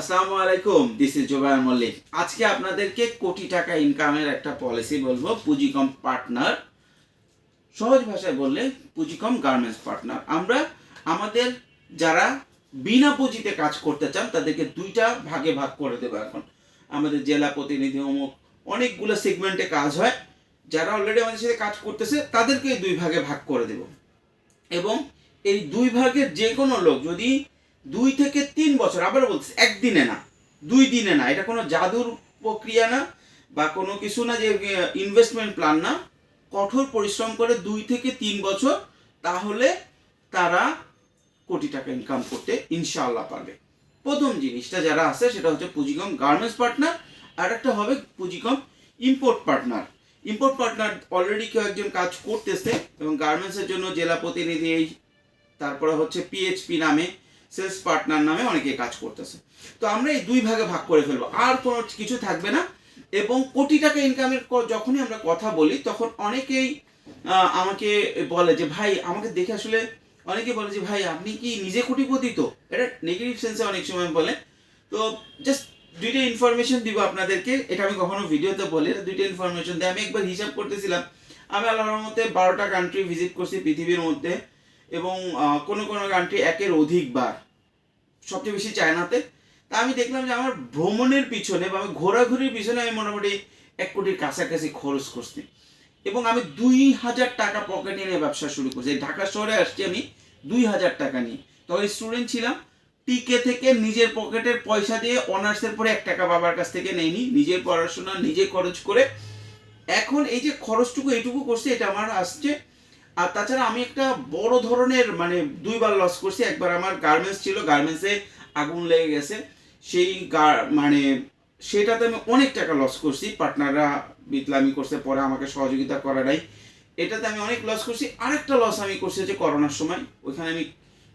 আসসালামু আলাইকুম this is জোবায়র Mallick আজকে আপনাদেরকে কোটি টাকা ইনকামের একটা পলিসি বলব পুঁজিকম পার্টনার সহজ ভাষায় বললে পুঁজিকম গার্মেন্টস পার্টনার আমরা, আমাদের যারা বিনা পুঁজিতে কাজ করতে চান, তাদেরকে দুইটা ভাগে ভাগ করে দেবো এখন। আমাদের জেলা প্রতিনিধি অমুক, অনেকগুলো সেগমেন্টে কাজ হয়। যারা অলরেডি আমাদের সাথে কাজ করতেছে, তাদেরকে দুই ভাগে ভাগ করে দেব। এবং এই দুই ভাগের যে কোনো লোক যদি দুই থেকে তিন বছর আবার বলছি, একদিনে না, দুই দিনে না, এটা কোনো জাদুর প্রক্রিয়া না, বা কোনো কিছু না যে ইনভেস্টমেন্ট প্ল্যান না, কঠোর পরিশ্রম করে দুই থেকে তিন বছর, তাহলে তারা কোটি টাকা ইনকাম করতে ইনশাআল্লাহ পারবে। প্রথম জিনিসটা যারা আছে, সেটা হচ্ছে পুঁজিকম গার্মেন্টস পার্টনার আর একটা হবে পুঁজিকম import partner import partner already কেউ একজন কাজ করতেছে, এবং গার্মেন্টসের জন্য জেলা প্রতিনিধি এই তারপরে হচ্ছে পিএইচপি নামে সেলস পার্টনার নামে অনেকে কাজ করতেছে। তো আমরা এই দুই ভাগে ভাগ করে ফেলব। আর কোনো কিছু থাকবে না। এবং কোটি টাকা ইনকামের যখনই আমরা কথা বলি, তখন অনেকেই আমাকে বলে যে, ভাই, আমাকে দেখে আসলে অনেকে বলে যে, ভাই, আপনি কি নিজে কোটিপতি তো? এটা নেগেটিভ সেন্সে অনেক সময় বলে। তো জাস্ট দুইটা ইনফরমেশন দিব আপনাদেরকে। এটা আমি কখনো ভিডিওতে বলি দুইটা ইনফরমেশন দিই আমি একবার হিসাব করতেছিলাম। আমি আল্লাহর মধ্যে বারোটা কান্ট্রি ভিজিট করছি পৃথিবীর মধ্যে। এবং কোনো কোনো কান্ট্রি একের অধিকবার সবচেয়ে বেশি চায়নাতে। তা আমি দেখলাম যে আমার ভ্রমণের পিছনে বা আমি ঘোরাঘুরির পিছনে আমি মোটামুটি এক কোটির কাছাকাছি খরচ করছি। এবং আমি দুই হাজার টাকা পকেটে নিয়ে ব্যবসা শুরু করছি। ঢাকা শহরে আসছি আমি দুই হাজার টাকা নিয়ে। তখন স্টুডেন্ট ছিলাম, টিকে থেকে নিজের পকেটের পয়সা দিয়ে অনার্সের পরে এক টাকা বাবার কাছ থেকে নেইনি। নিজের পড়াশোনা, নিজে খরচ করে। এখন এই যে খরচটুকু এইটুকু করছি, এটা আমার আসছে আর তাছাড়া আমি একটা বড় ধরনের মানে দুইবার লস করছি। একবার আমার গার্মেন্টস ছিল গার্মেন্টসে আগুন লেগে গেছে। সেই মানে সেটাতে আমি অনেক টাকা লস করছি। পার্টনাররা বিতলামি করছে, পরে আমাকে সহযোগিতা করাটাই এটাতে আমি অনেক লস করছি। আরেকটা লস আমি করছি হচ্ছে করোনার সময়। ওইখানে আমি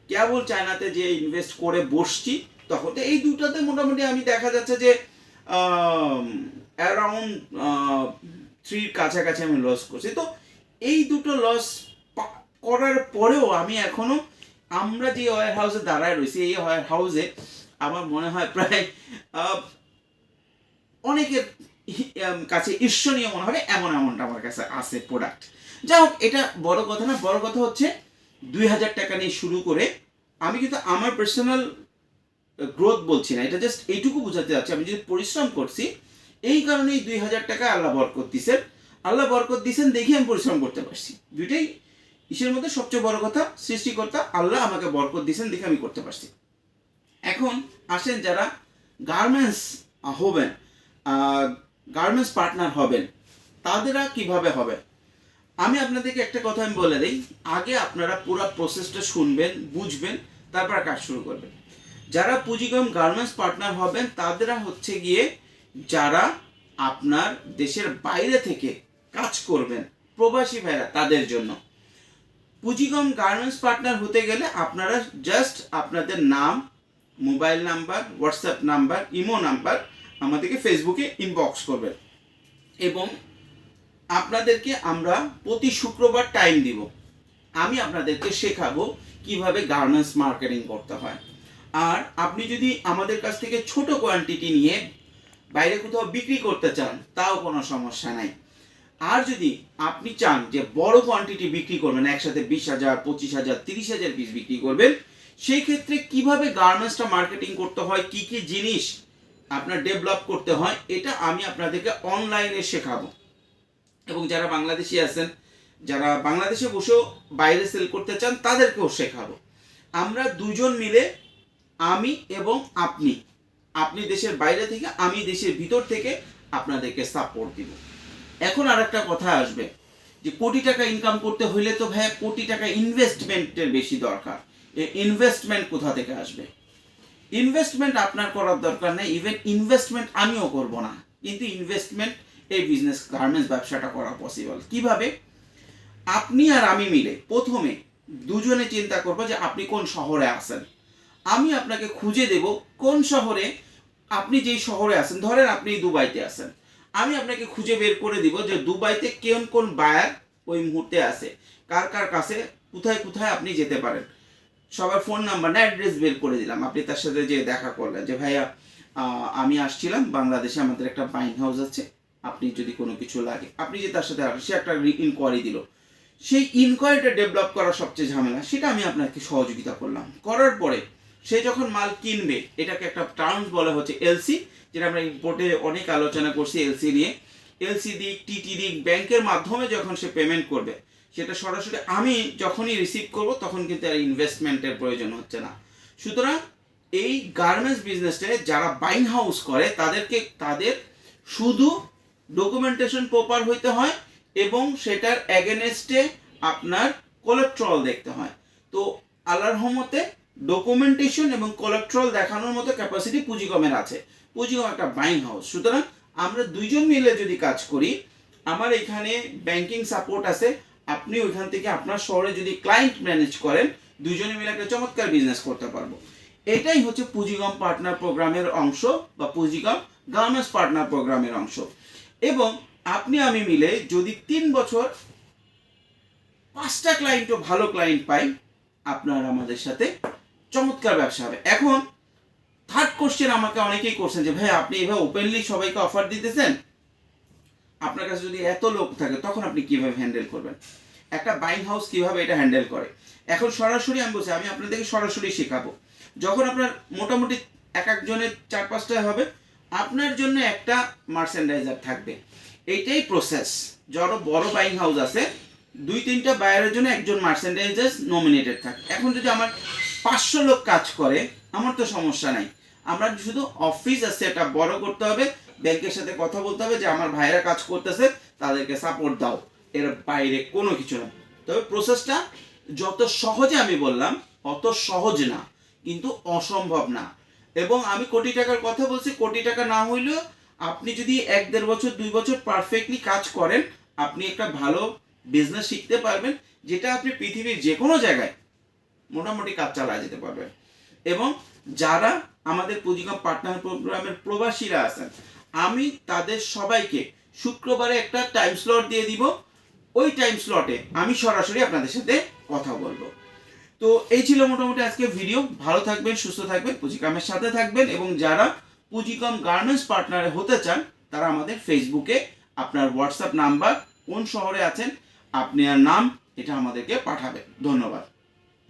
কেবল চায়নাতে যে ইনভেস্ট করে বসছি, তখন তো এই দুটাতে মোটামুটি আমি দেখা যাচ্ছে যে অ্যারাউন্ড থ্রির কাছাকাছি আমি লস করছি। তো এই দুটো লস করার পরেও আমি এখনও আমরা যে ওয়ার হাউসে দাঁড়ায় রয়েছি, এই ওয়ার হাউসে আমার মনে হয় প্রায় অনেকের কাছে ঈর্ষণীয় মনে হবে এমন এমনটা আমার কাছে আছে প্রোডাক্ট যাই হোক, এটা বড় কথা না, বড় কথা হচ্ছে দুই হাজার টাকা নিয়ে শুরু করে আমি কিন্তু আমার পার্সোনাল গ্রোথ বলছি না, এটা জাস্ট এইটুকু বোঝাতে যাচ্ছে আমি যদি পরিশ্রম করছি, এই কারণেই দুই হাজার টাকা আল্লাহ বরকত দিছেন। আল্লাহ বরকত দিছেন দেখে আমি পরিশ্রম করতে পারছি। দুইটাই ঈশ্বরের মধ্যে সবচেয়ে বড় কথা, সৃষ্টিকর্তা আল্লাহ আমাকে বরকত দিছেন দেখে আমি করতে পারছি। এখন আসেন যারা গার্মেন্টস হবেন গার্মেন্টস পার্টনার হবেন, তাদেরা কীভাবে হবে? আমি আপনাদেরকে একটা কথা আমি বলে দিই, আগে আপনারা পুরো প্রসেসটা শুনবেন, বুঝবেন, তারপর কাজ শুরু করবেন। যারা পুঁজিগম গার্মেন্টস পার্টনার হবেন, তাদেরা হচ্ছে গিয়ে যারা আপনার দেশের বাইরে থেকে কাজ করবেন, প্রবাসী ভাইরা, তাদের জন্য। পুঁজিগম গার্মেন্টস পার্টনার হতে গেলে আপনারা জাস্ট আপনাদের নাম mobile number WhatsApp number imo number আমাদেরকে ফেসবুকে ইনবক্স করবেন। এবং আপনাদেরকে আমরা প্রতি শুক্রবার টাইম দিব। আমি আপনাদেরকে শেখাবো কীভাবে গার্মেন্টস মার্কেটিং করতে হয়। আর আপনি যদি আমাদের কাছ থেকে ছোট কোয়ান্টিটি নিয়ে বাইরে কোথাও বিক্রি করতে চান, তাও কোনো সমস্যা নাই। আর যদি আপনি চান যে বড় কোয়ান্টিটি বিক্রি করবেন, একসাথে বিশ হাজার, পঁচিশ হাজার, তিরিশ হাজার পিস বিক্রি করবেন, সেই ক্ষেত্রে কীভাবে গার্মেন্টসটা মার্কেটিং করতে হয়, কি কি জিনিস আপনার ডেভেলপ করতে হয়, এটা আমি আপনাদেরকে অনলাইনে শেখাবো। এবং যারা বাংলাদেশি আছেন, যারা বাংলাদেশে বসেও বাইরে সেল করতে চান, তাদেরকেও শেখাবো। আমরা দুজন মিলে আমি এবং আপনি আপনি দেশের বাইরে থেকে, আমি দেশের ভিতর থেকে আপনাদেরকে সাপোর্ট দিব। এখন আর একটা কথা আসবে, যে কোটি টাকা ইনকাম করতে হইলে তো ভাইয়া কোটি টাকা ইনভেস্টমেন্টের বেশি দরকার। ইনভেস্টমেন্ট কোথা থেকে আসবে? ইনভেস্টমেন্ট আপনার করার দরকার নেই ইভেন ইনভেস্টমেন্ট আমিও করব না। কিন্তু ইনভেস্টমেন্ট এই বিজনেস গার্মেন্টস ব্যবসাটা করা পসিবল কীভাবে? আপনি আর আমি মিলে প্রথমে দুজনে চিন্তা করব যে আপনি কোন শহরে আছেন। আমি আপনাকে খুঁজে দেব কোন শহরে আপনি যেই শহরে আছেন, ধরেন আপনি দুবাইতে আছেন। আমি আপনাকে খুঁজে বের করে দিব যে দুবাইতে কোন কোন বায়ার ওই মুহূর্তে আছে, কার কার কাছে, কোথায় কোথায় আপনি যেতে পারেন। সবার ফোন নাম্বার না অ্যাড্রেস বের করে দিলাম। আপনি তার সাথে যে দেখা করলেন যে, ভাইয়া আমি আসছিলাম, বাংলাদেশে আমাদের একটা বাইং হাউস আছে, আপনি যদি কোনো কিছু লাগে। আপনি যে তার সাথে সে একটা ইনকোয়ারি দিল। সেই ইনকোয়ারিটা ডেভেলপ করা সবচেয়ে ঝামেলা, সেটা আমি আপনাকে সহযোগিতা করলাম। করার পরে সে যখন মাল কিনবে, এটাকে একটা টার্মস বলা হচ্ছে এলসি যেটা আমরা ইম্পোর্টে অনেক আলোচনা করছি এলসি নিয়ে। এলসি দিক টিটি দিক ব্যাংকের মাধ্যমে যখন সে পেমেন্ট করবে, সেটা সরাসরি আমি যখনই রিসিভ করব, তখন কিন্তু আর ইনভেস্টমেন্টের প্রয়োজন হচ্ছে না। সুতরাং এই গার্মেন্টস বিজনেসে যারা বাইং হাউস করে, তাদেরকে, তাদের শুধু ডকুমেন্টেশন প্রপার হইতে হয় এবং সেটার অ্যাগেনেস্টে আপনার কোলেকট্রল দেখতে হয়। তো আল্লাহর রহমতে ডকুমেন্টেশন এবং কোলেকট্রল দেখানোর মতো ক্যাপাসিটি পুঁজিকমের আছে। পুঁজিকম একটা বাইং হাউস সুতরাং আমরা দুইজন মিলে যদি কাজ করি, আমার এখানে ব্যাংকিং সাপোর্ট আছে, আপনি ওইখান থেকে আপনার শহরে যদি ক্লায়েন্ট ম্যানেজ করেন দুজনে মিলে একটা চমৎকার বিজনেস করতে পারব। এটাই হচ্ছে পুঁজিগম পার্টনার প্রোগ্রামের অংশ বা পুঁজিগম গার্মেন্টস পার্টনার প্রোগ্রামের অংশ। এবং আপনি, আমি মিলে যদি তিন বছর পাঁচটা ক্লায়েন্টও ভালো ক্লায়েন্ট পাই, আপনার আমাদের সাথে চমৎকার ব্যবসা হবে। এখন থার্ড কোশ্চেন আমাকে অনেকেই করছেন যে, ভাই, আপনি এভাবে ওপেনলি সবাইকে অফার দিতেছেন? আপনার কাছে যদি এত লোক থাকে, তখন আপনি কীভাবে হ্যান্ডেল করবেন? একটা বাইং হাউস কীভাবে এটা হ্যান্ডেল করে? এখন সরাসরি আমি বলছি, আমি আপনাদেরকে সরাসরি শেখাবো। যখন আপনার মোটামুটি এক একজনের চার পাঁচটা হবে, আপনার জন্য একটা মার্চেন্ডাইজার থাকবে। এইটাই প্রসেস যারা বড় বাইং হাউস আছে, দুই তিনটা বায়ারের জন্য একজন মার্চেন্ডাইজার নমিনেটেড থাকে। এখন যদি আমার পাঁচশো লোক কাজ করে, আমার তো সমস্যা নাই। আমরা শুধু অফিস আছে এটা বড় করতে হবে, ব্যাংকের সাথে কথা বলতে হবে যে, আমার ভাইরা কাজ করতেছে, তাদেরকে সাপোর্ট দাও। এর বাইরে কোনো কিছু না তবে প্রসেসটা যত সহজে আমি বললাম, অত সহজ না, কিন্তু অসম্ভব না। এবং আমি কোটি টাকার কথা বলছি, কোটি টাকা না হইলেও আপনি যদি এক দেড় বছর, দুই বছর পারফেক্টলি কাজ করেন, আপনি একটা ভালো বিজনেস শিখতে পারবেন, যেটা আপনি পৃথিবীর যে কোনো জায়গায় মোটামুটি কাজ চালায় যেতে পারবেন এবং যারা আমাদের পুঁজিকম পার্টনার প্রোগ্রামের প্রবাসীরা আছেন, আমি তাদের সবাইকে শুক্রবারে একটা টাইম স্লট দিয়ে দিব। ওই টাইম স্লটে আমি সরাসরি আপনাদের সাথে কথা বলব। তো এই ছিল মোটামুটি আজকে ভিডিও ভালো থাকবেন, সুস্থ থাকবেন পুঁজিকামের সাথে থাকবেন এবং যারা পুঁজিকম গার্মেন্টস পার্টনারে হতে চান, তারা আমাদের ফেসবুকে আপনার হোয়াটসঅ্যাপ নাম্বার কোন শহরে আছেন আপনার নাম, এটা আমাদেরকে পাঠাবেন। ধন্যবাদ।